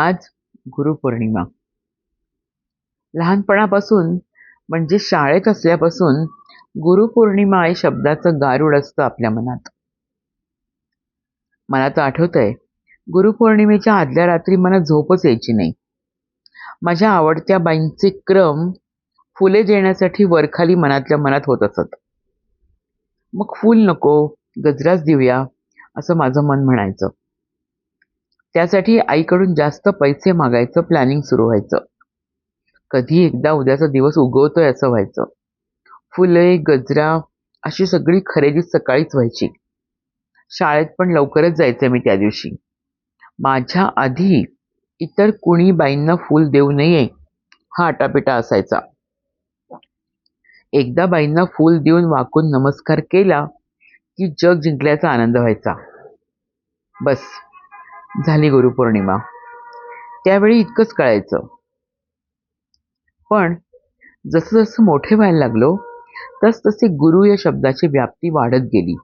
आज गुरुपौर्णिमा. लहानपणापासून म्हणजे शाळेत असल्यापासून गुरुपौर्णिमा या शब्दाचं गारुड असतं आपल्या मनात. मला तर आठवतंय गुरुपौर्णिमेच्या आदल्या रात्री मला झोपच यायची नाही. माझ्या आवडत्या बाईंचे क्रम फुले देण्यासाठी वरखाली मनातल्या मनात होत असत. मग फूल नको गजराच देऊया असं माझं मन म्हणायचं. त्यासाठी आईकडून जास्त पैसे मागायचं प्लॅनिंग सुरू व्हायचं. कधी एकदा उद्याचा दिवस उगवतोय असं व्हायचं. फुले गजरा अशी सगळी खरेदी सकाळीच व्हायची. शाळेत पण लवकरच जायचं मी त्या दिवशी. माझ्या आधी इतर कुणी बाईंना फूल देऊ नये हा आटापिटा असायचा. एकदा बाईंना फूल देऊन वाकून नमस्कार केला की जग जिंकल्याचा आनंद व्हायचा. बस. झाली गुरुपौर्णिमा. त्यावेळी इतकंच कळायचं. पण जसं जसं मोठे व्हायला लागलो तस तसे गुरु या शब्दाची व्याप्ती वाढत गेली.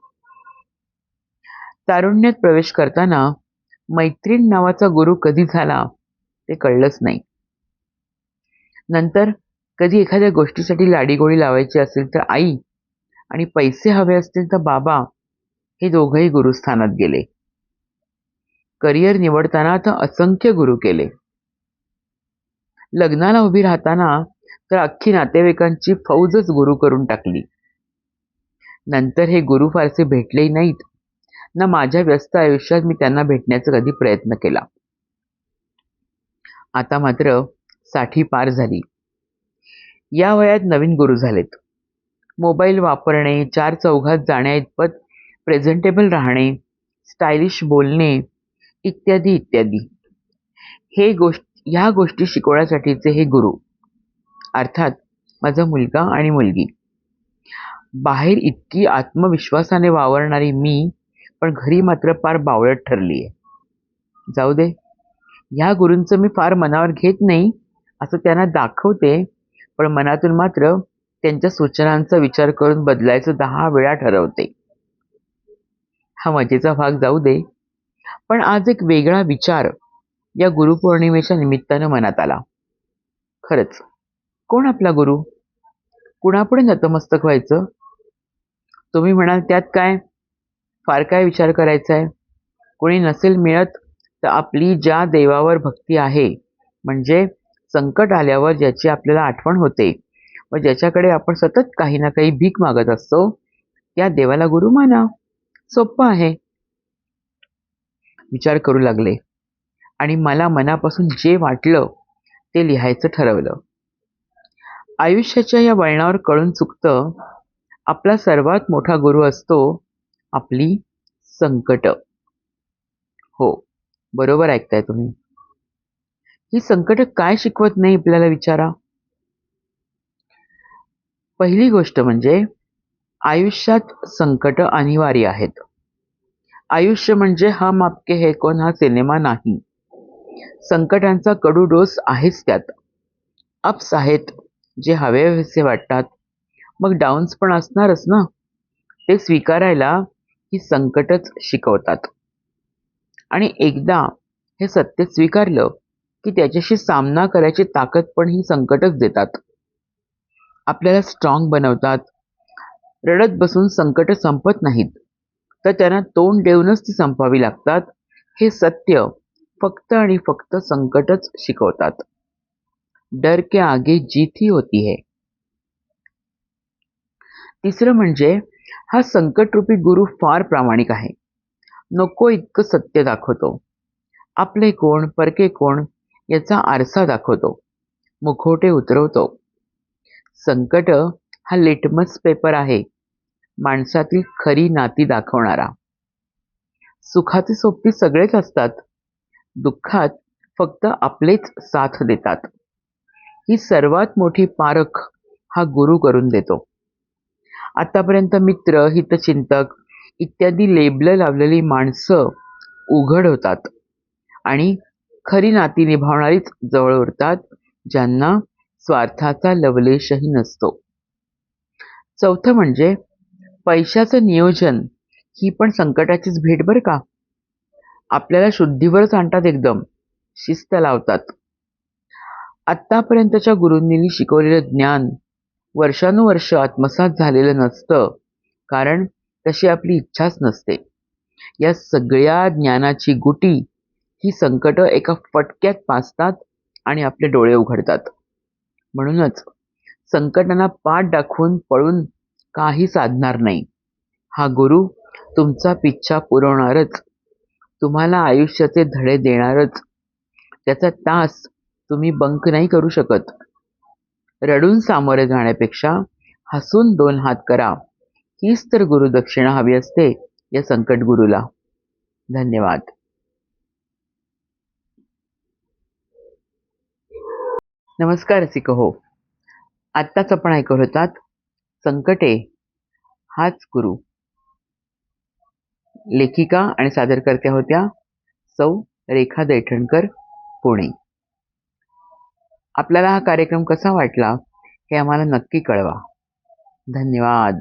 तारुण्यात प्रवेश करताना मैत्रीण नावाचा गुरु कधी झाला ते कळलंच नाही. नंतर कधी एखाद्या गोष्टीसाठी लाडीगोळी लावायची असेल तर आई आणि पैसे हवे असतील तर बाबा हे दोघंही गुरुस्थानात गेले. करिअर निवडताना तर असंख्य गुरु केले. लग्नाला उभी राहताना तर अख्खी नातेवाईकांची फौजच गुरु करून टाकली. नंतर हे गुरु फारसे भेटलेही नाहीत. ना माझ्या व्यस्त आयुष्यात मी त्यांना भेटण्याचा कधी प्रयत्न केला. आता मात्रसाठी पार झाली. या वयात नवीन गुरु झालेत. मोबाईल वापरणे चार चौघात जाण्याइतपत प्रेझेंटेबल राहणे स्टायलिश बोलणे इत्यादी इत्यादी. हे गोष्ट ह्या गोष्टी शिकवण्यासाठीचे हे गुरु. अर्थात माझा मुलगा आणि मुलगी. बाहेर इतकी आत्मविश्वासाने वावरणारी मी पण घरी मात्र फार बावळट ठरली आहे जाऊ दे. ह्या गुरूंचं मी फार मनावर घेत नाही असं त्यांना दाखवते पण मनातून मात्र त्यांच्या सूचनांचा विचार करून बदलायचं दहा वेळा ठरवते. हा मजेचा भाग जाऊ दे. पण आज एक वेगळा विचार या गुरुपौर्णिमेच्या निमित्तानं मनात आला. खरंच कोण आपला गुरु? कुणापुढे नतमस्तक व्हायचं? तुम्ही म्हणाल त्यात काय? फार काय विचार करायचा आहे कोणी नसेल मिळत तर आपली ज्या देवावर भक्ती आहे म्हणजे संकट आल्यावर ज्याची आपल्याला आठवण होते व ज्याच्याकडे आपण सतत काही ना काही भीक मागत असतो त्या देवाला गुरु माना. सोपं आहे. विचार करू लागले. आणि मला मनापासून जे वाटलं ते लिहायचं ठरवलं. आयुष्याच्या या वळणावर कळून चुकतं आपला सर्वात मोठा गुरु असतो आपली संकट. हो बरोबर ऐकताय तुम्ही. ही संकट काय शिकवत नाही आपल्याला विचारा? पहिली गोष्ट म्हणजे आयुष्यात संकट अनिवार्य आहेत. आयुष्य म्हणजे हम आपके हे कोण हा सिनेमा नाही. संकटांचा कडू डोस आहेच त्यात. अप्स आहेत जे हवेसे वाटतात. मग डाऊन्स पण असणारच ना? ते स्वीकारायला ही संकटच शिकवतात. आणि एकदा हे सत्य स्वीकारलं की त्याच्याशी सामना करायची ताकद पण ही संकटच देतात. आपल्याला स्ट्रॉंग बनवतात. रडत बसून संकट संपत नाहीत. तर त्यांना तोंड देऊनच ती संपावी लागतात. हे सत्य फक्त आणि फक्त संकटच शिकवतात. डर के आगे जीत ही होती है. तिसरं म्हणजे हा संकटरूपी गुरु फार प्रामाणिक आहे. नको इतकं सत्य दाखवतो. आपले कोण परके कोण याचा आरसा दाखवतो. मुखोटे उतरवतो. संकट हा लिटमस पेपर आहे. माणसातील खरी नाती दाखवणारा. सुखाचे सोबती सगळेच असतात. दुःखात फक्त आपलेच साथ देतात. ही सर्वात मोठी पारख हा गुरु करून देतो. आतापर्यंत मित्र हितचिंतक इत्यादी लेबल लावलेली माणसं उघड होतात आणि खरी नाती निभावणारीच जवळ उरतात ज्यांना स्वार्थाचा लवलेशही नसतो. चौथं म्हणजे पैशाचं नियोजन ही पण संकटाचीच भेट बरं का? आपल्याला शुद्धीवरच आणतात एकदम. शिस्त लावतात. आत्तापर्यंतच्या गुरूंनी शिकवलेलं ज्ञान वर्षानुवर्ष आत्मसात झालेलं नसतं. कारण तशी आपली इच्छाच नसते. या सगळ्या ज्ञानाची गुटी ही संकट एका फटक्यात पाचतात आणि आपले डोळे उघडतात. म्हणूनच संकटांना पाठ दाखवून पळून काही साधणार नाही. हा गुरु तुमचा पिच्छा पुरवणारच. तुम्हाला आयुष्याचे धडे देणारच. त्याचा तास तुम्ही बंक नाही करू शकत. रडून सामोरे जाण्यापेक्षा हसून दोन हात करा. हीच तर गुरुदक्षिणा हवी असते या संकट गुरुला. धन्यवाद. नमस्कार रसिक हो. आत्ताच आपण ऐकत होतात संकटे हाच गुरु. लेखिका आणि सादरकर्त्या होत्या सौ रेखा दैठणकर पुणे. आपल्याला हा कार्यक्रम कसा वाटला हे आम्हाला नक्की कळवा. धन्यवाद.